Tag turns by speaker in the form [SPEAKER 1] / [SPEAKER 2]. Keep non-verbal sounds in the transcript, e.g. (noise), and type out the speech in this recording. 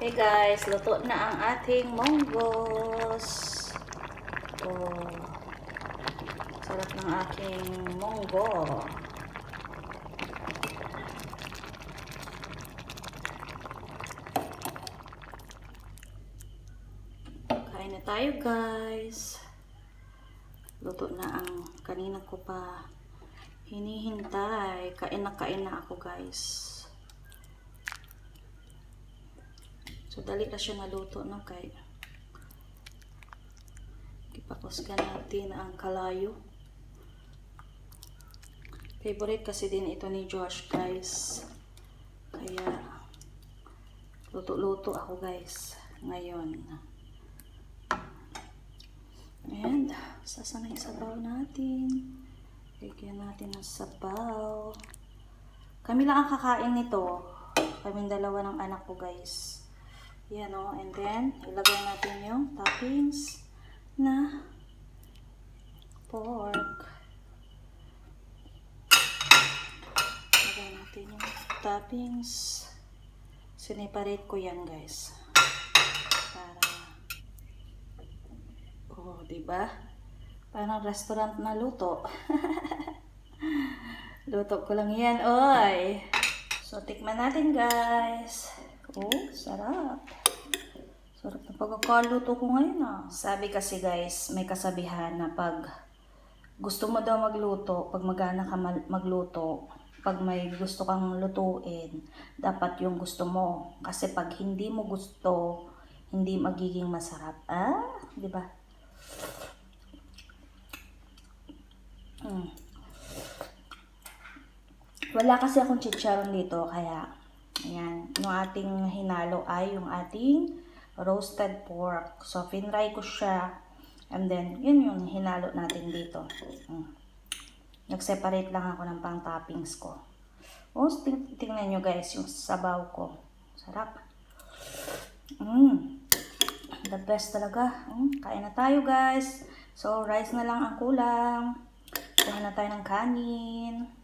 [SPEAKER 1] Okay guys, luto na ang ating monggos. Oh, sarap ng aking monggo. Kain na tayo guys. Luto na ang kanina ko pa hinihintay. Kain na kain na ako guys. So, dali na siya naluto, no, kay ipakusga natin ang kalayo. Favorite kasi din ito ni Josh, guys. Kaya, luto-luto ako, guys, ngayon. And, sasanay sabaw natin. Bigyan natin ng sabaw. Kami lang ang kakain nito. Kaming dalawa ng anak ko, guys. Yan o. And then, ilagay natin yung toppings na pork. Ilagay natin yung toppings. Siniparate ko yan, guys. Para, oh, diba? Parang restaurant na luto. (laughs) luto ko lang yan, oy. So, tikman natin, guys. Oh, sarap. Sarap na pagkakaluto ko ngayon ah. Sabi kasi guys, may kasabihan na pag gusto mo daw magluto, pag magana ka magluto, pag may gusto kang lutuin, dapat yung gusto mo. Kasi pag hindi mo gusto, hindi magiging masarap. Ah, di ba? Mm. Wala kasi akong chicharon dito, kaya ayan, yung ating hinalo ay yung ating roasted pork. So, finry ko siya. And then, yun yung hinalo natin dito. Mm. Nag-separate lang ako ng pang toppings ko. O, ting tingnan nyo guys, yung sabaw ko. Sarap. Mm. The best talaga. Mm. Kain na tayo guys. So, rice na lang ang kulang. Kuha na tayo ng kanin.